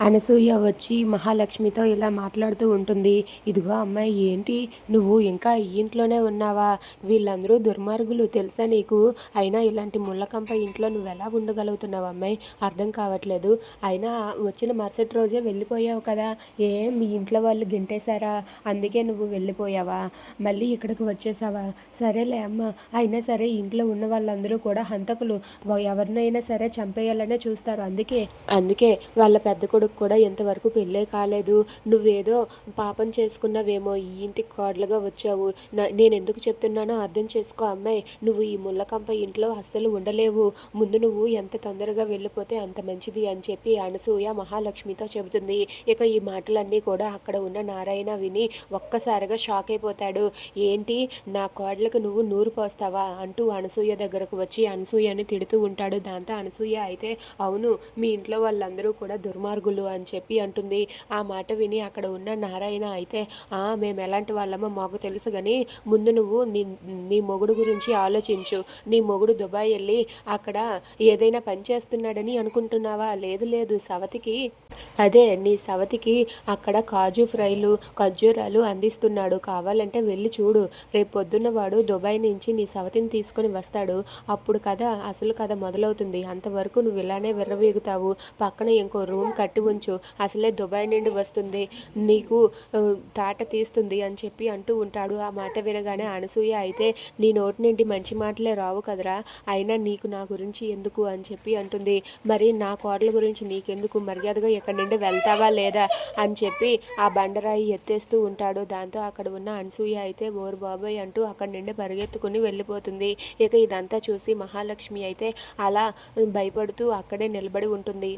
అనసూయ వచ్చి మహాలక్ష్మితో ఇలా మాట్లాడుతూ ఉంటుంది. ఇదిగో అమ్మాయి ఏంటి? నువ్వు ఇంకా ఈ ఇంట్లోనే ఉన్నావా? వీళ్ళందరూ దుర్మార్గులు తెలుసా నీకు? అయినా ఇలాంటి ముళ్ళకంప ఇంట్లో నువ్వు ఎలా ఉండగలుగుతున్నావు అమ్మాయి? అర్థం కావట్లేదు. అయినా వచ్చిన మరుసటి రోజే వెళ్ళిపోయావు కదా? ఏం మీ ఇంట్లో వాళ్ళు గింటేశారా? అందుకే నువ్వు వెళ్ళిపోయావా? మళ్ళీ ఇక్కడికి వచ్చేసావా సరేలే అమ్మ. అయినా సరే ఇంట్లో ఉన్న వాళ్ళందరూ కూడా హంతకులు. ఎవరినైనా సరే చంపేయాలనే చూస్తారు. అందుకే అందుకే వాళ్ళ పెద్ద కొడుకు కూడా ఇంతవరకు పెళ్ళే కాలేదు. నువ్వేదో పాపం చేసుకున్నావేమో ఈ ఇంటికి కోడలుగా వచ్చావు. నేను ఎందుకు చెప్తున్నానో అర్థం చేసుకో అమ్మాయి. నువ్వు ఈ ముళ్ళకంప ఇంట్లో అస్సలు ఉండలేవు. ముందు నువ్వు ఎంత తొందరగా వెళ్ళిపోతే అంత మంచిది అని చెప్పి అనసూయ మహాలక్ష్మితో చెబుతుంది. ఇక ఈ మాటలన్నీ కూడా అక్కడ ఉన్న నారాయణ విని ఒక్కసారిగా షాక్ అయిపోతాడు. ఏంటి? నా కోడలకు నువ్వు నూరు పోస్తావా? అంటూ అనసూయ దగ్గరకు వచ్చి అనసూయని తిడుతూ ఉంటాడు. దాంతో అనసూయ అయితే అవును మీ ఇంట్లో వాళ్ళందరూ కూడా దుర్మార్గులు. అని చెప్పి అంటుంది. ఆ మాట విని అక్కడ ఉన్న నారాయణ అయితే ఆ మేము ఎలాంటి వాళ్ళమో మాకు తెలుసు కానీ ముందు నువ్వు నీ నీ మొగుడు గురించి ఆలోచించు. నీ మొగుడు దుబాయ్ వెళ్ళి అక్కడ ఏదైనా పని చేస్తున్నాడని అనుకుంటున్నావా? లేదు లేదు సవతికి అదే నీ సవతికి అక్కడ కాజు ఫ్రైలు ఖర్జూరాలు అందిస్తున్నాడు. కావాలంటే వెళ్ళి చూడు. రేపు పొద్దున్న వాడు దుబాయ్ నుంచి నీ సవతిని తీసుకొని వస్తాడు. అప్పుడు కథ అసలు కథ మొదలవుతుంది. అంతవరకు నువ్వు ఇలానే విర్రవీగుతావు. పక్కన ఇంకో రూమ్ కట్టి ఉంచు. అసలే దుబాయ్ నుండి వస్తుంది. నీకు తాట తీస్తుంది అని చెప్పి అంటూ ఉంటాడు. ఆ మాట వినగానే అనసూయ అయితే నీ నోటి నుండి మంచి మాటలే రావు కదరా. అయినా నీకు నా గురించి ఎందుకు అని చెప్పి అంటుంది. మరి నా కోడల గురించి నీకెందుకు? మర్యాదగా ఎక్కడి నుండి వెళ్తావా లేదా? అని చెప్పి ఆ బండరాయి ఎత్తేస్తూ ఉంటాడు. దాంతో అక్కడ ఉన్న అనసూయ అయితే ఓరు బాబాయ్ అంటూ అక్కడి నుండి పరిగెత్తుకుని వెళ్ళిపోతుంది. ఇక ఇదంతా చూసి మహాలక్ష్మి అయితే అలా భయపడుతూ అక్కడే నిలబడి ఉంటుంది.